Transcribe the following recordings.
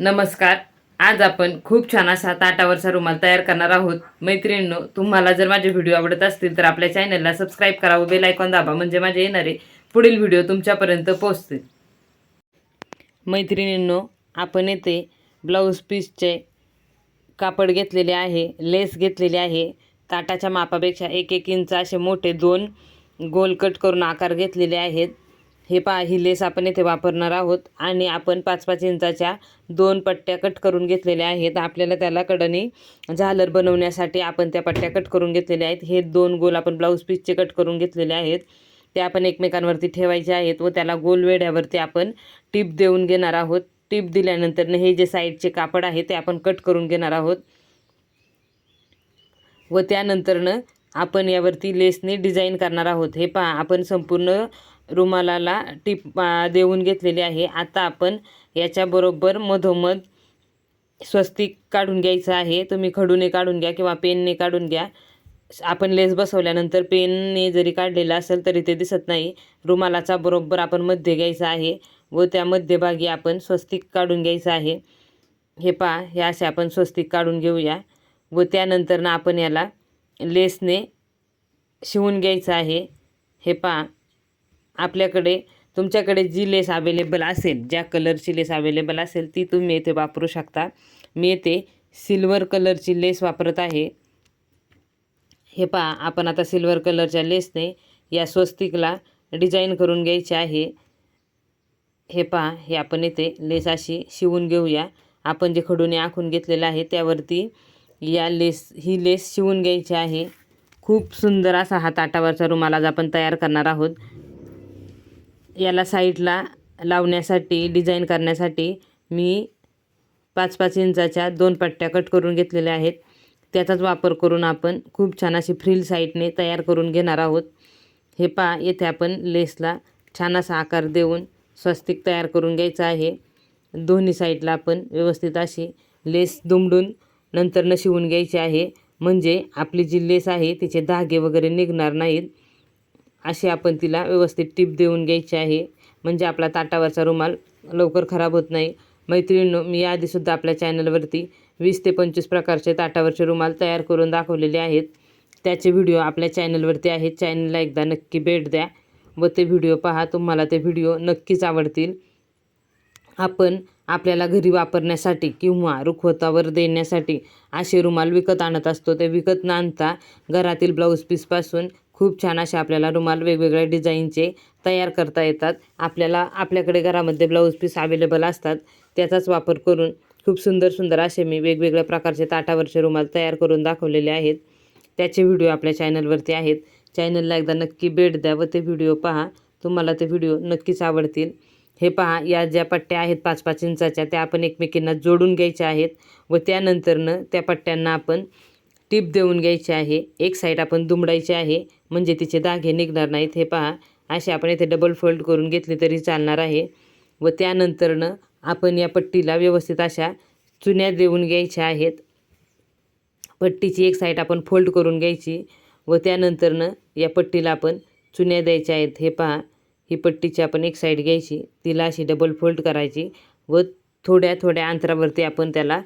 नमस्कार. आज आपण खूप छान असा ताटावरचा रुमाल तयार करणार आहोत. मैत्रिणींनो तुम्हाला जर माझे व्हिडिओ आवडत असतील तर आपल्या चॅनलला सबस्क्राईब करा व बेल आयकॉन दाबा म्हणजे माझे येणारे पुढील व्हिडिओ तुमच्यापर्यंत पोहोचतील. मैत्रिणींनो आपण येथे ब्लाऊज पीसचे कापड घेतलेले आहे लेस घेतलेली आहे. ताटाच्या मापापेक्षा एक एक इंच असे मोठे दोन गोल कट करून आकार घेतलेले आहेत. हे पा ही लेस आपण येथे वापरणार आहोत. आणि आपण पाच पाच इंचाच्या दोन पट्ट्या कट करून घेतलेल्या आहेत. आपल्याला त्याला कडनी झालर बनवण्यासाठी आपण त्या पट्ट्या कट करून घेतलेल्या आहेत. हे दोन गोल आपण ब्लाऊज पीसचे कट करून घेतलेले आहेत. ते आपण एकमेकांवरती ठेवायचे आहेत व त्याला गोल वेड्यावरती आपण टीप देऊन घेणार आहोत. टीप दिल्यानंतर हे जे साईडचे कापड आहे ते आपण कट करून घेणार आहोत. व त्यानंतरनं आपण यावरती लेसने डिझाईन करणार आहोत. हे पहा आपण संपूर्ण रुमालाला टिप देऊन घेतलेली आहे. आता आपण याच्याबरोबर मधोमध स्वस्तिक काढून घ्यायचं आहे. तुम्ही खडूने काढून घ्या किंवा पेनने काढून घ्या. आपण लेस बसवल्यानंतर पेनने जरी काढलेलं असेल तरी ते दिसत नाही. रुमालाचा बरोबर आपण मध्य घ्यायचा आहे व त्या मध्यभागी आपण स्वस्तिक काढून घ्यायचं आहे. हे पहा हे असे आपण स्वस्तिक काढून घेऊया व त्यानंतर ना आपण याला लेसने शिवून घ्यायचं आहे. हे पहा आपल्याकडे तुमच्याकडे जी लेस अवेलेबल असेल ज्या कलरची लेस अवेलेबल असेल ती तुम्ही येथे वापरू शकता. मी येथे सिल्वर कलरची लेस वापरत आहे. हे पहा आपण आता सिल्वर कलरच्या लेसने या स्वस्तिकला डिझाईन करून घ्यायची आहे. हे पहा हे आपण येथे लेस अशी शिवून घेऊया. आपण जे खडूने आखून घेतलेलं आहे त्यावरती या लेस ही लेस शिवून घ्यायची आहे. खूप सुंदर असा हा ताटावरचा रुमाल आज आपण तयार करणार आहोत. याला साईडला लावण्यासाठी डिझाईन करण्यासाठी मी पाच पाच इंचाच्या दोन पट्ट्या कट करून घेतलेल्या आहेत. त्याचाच वापर करून आपण खूप छान अशी फ्रिल साईडने तयार करून घेणार आहोत. हे पहा येथे आपण लेसला छान असा आकार देऊन स्वस्तिक तयार करून घ्यायचं आहे. दोन्ही साईडला आपण व्यवस्थित अशी लेस दुमडून नंतर न शिवून घ्यायची आहे. म्हणजे आपली जी लेस आहे तिचे धागे वगैरे निघणार नाहीत. अशी आपण तिला व्यवस्थित टीप देऊन घ्यायची आहे. म्हणजे आपला ताटावरचा रुमाल लवकर खराब होत नाही. मैत्रिणींनो मी याआधीसुद्धा आपल्या चॅनलवरती वीस ते पंचवीस प्रकारचे ताटावरचे रुमाल तयार करून दाखवलेले आहेत. त्याचे व्हिडिओ आपल्या चॅनलवरती आहेत. चॅनलला एकदा नक्की भेट द्या व ते व्हिडिओ पहा. तुम्हाला ते व्हिडिओ नक्कीच आवडतील. आपण आपल्याला घरी वापरण्यासाठी किंवा रुखवतावर देण्यासाठी असे रुमाल विकत आणत असतो. ते विकत न आणता घरातील ब्लाऊज पीसपासून खूप छान असे आपल्याला रुमाल वेगवेगळ्या डिझाईनचे तयार करता येतात. आपल्याला आपल्याकडे घरामध्ये ब्लाऊज पीस अवेलेबल असतात. त्याचाच वापर करून खूप सुंदर सुंदर असे मी वेगवेगळ्या प्रकारचे ताटावरचे रुमाल तयार करून दाखवलेले आहेत. त्याचे व्हिडिओ आपल्या चॅनलवरती आहेत. चॅनलला एकदा नक्की भेट द्या व ते व्हिडिओ पहा. तुम्हाला ते व्हिडिओ नक्कीच आवडतील. हे पहा या ज्या पट्ट्या आहेत पाच पाच इंचाच्या त्या आपण एकमेकींना जोडून घ्यायच्या आहेत व त्यानंतरनं त्या पट्ट्यांना आपण टीप देऊन घ्यायची आहे. एक साईड आपण दुमडायची आहे. म्हणजे तिचे दागे निघणार नाहीत. हे पहा असे आपण इथे डबल फोल्ड करून घेतली तरी चालणार आहे. व त्यानंतरनं आपण या पट्टीला व्यवस्थित अशा चुन्या देऊन घ्यायच्या आहेत. पट्टीची एक साईड आपण फोल्ड करून घ्यायची. व त्यानंतरनं या पट्टीला आपण चुन्या द्यायच्या आहेत. हे पहा ही पट्टीची आपण एक साईड घ्यायची. तिला अशी डबल फोल्ड करायची. व थोड्या थोड्या अंतरावरती आपण त्याला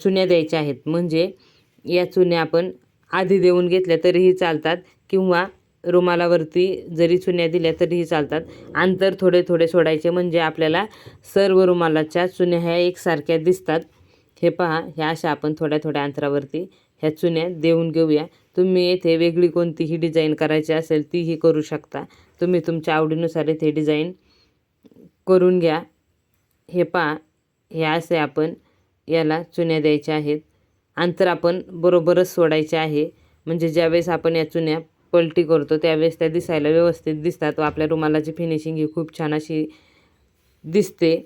चुन्या द्यायच्या आहेत. म्हणजे या चुन्या आपण आधी देऊन घेतल्या तरीही चालतात किंवा रुमालावरती जरी चुन्या दिल्या तरीही चालतात. अंतर थोडे थोडे सोडायचे म्हणजे आपल्याला सर्व रुमालाच्या चुन्या ह्या एकसारख्या दिसतात. हे पहा ह्या अशा आपण थोड्या थोड्या अंतरावरती ह्या चुन्या देऊन घेऊया. तुम्ही येथे वेगळी कोणतीही डिझाईन करायची असेल तीही करू शकता. तुम्ही तुमच्या आवडीनुसार येथे डिझाईन करून घ्या. हे पहा हे असे आपण याला चुन्या द्यायच्या आहेत. अंतर आपण बरोबरच सोडायचे आहे. म्हणजे ज्यावेळेस आपण या चुन्या पलटी करतो त्यावेळेस त्या दिसायला व्यवस्थित दिसतात व आपल्या रुमालाची फिनिशिंग ही खूप छान अशी दिसते.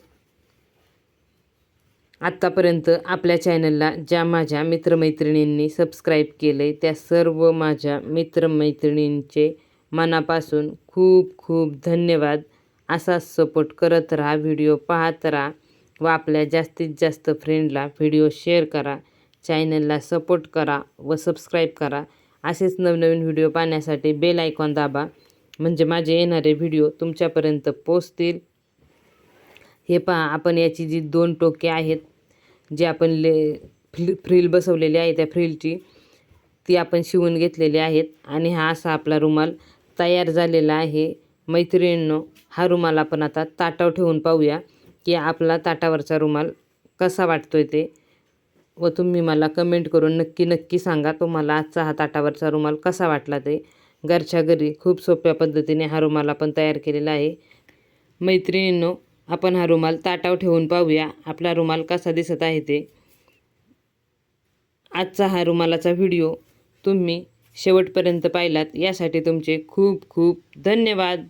आत्तापर्यंत आपल्या चॅनलला ज्या माझ्या मित्रमैत्रिणींनी सबस्क्राईब केले त्या सर्व माझ्या मित्रमैत्रिणींचे मनापासून खूप खूप धन्यवाद. असाच सपोर्ट करत राहा व्हिडिओ पाहत राहा व आपल्या जास्तीत जास्त फ्रेंडला व्हिडिओ शेअर करा. चॅनलला सपोर्ट करा व सबस्क्राईब करा. असेच नवनवीन व्हिडिओ पाहण्यासाठी बेल आयकॉन दाबा. म्हणजे माझे येणारे व्हिडिओ तुमच्यापर्यंत पोचतील हे पहा आपण याची जी दोन टोके आहेत जी आपण ले फ्रि फ्रिल बसवलेली आहे त्या फ्रिलची ती आपण शिवून घेतलेली आहेत. आणि हा असा आपला रुमाल तयार झालेला आहे. मैत्रिणींनो हा रुमाल आपण आता ताटावर ठेवून पाहूया की आपला ताटावरचा रुमाल कसा वाटतो आहे ते. व तुम्ही मला कमेंट करून नक्की नक्की सांगा तुम्हाला आजचा हा ताटावरचा रुमाल कसा वाटला ते. घरच्या घरी खूप सोप्या पद्धतीने हा रुमाल आपण तयार केलेला आहे. मैत्रिणींनो आपण हा रुमाल ताटावर ठेवून पाहूया. आपला रुमाल कसा दिसत आहे ते. आजचा हा रुमालाचा व्हिडिओ तुम्ही शेवटपर्यंत पाहिलात. यासाठी तुमचे खूप खूप धन्यवाद.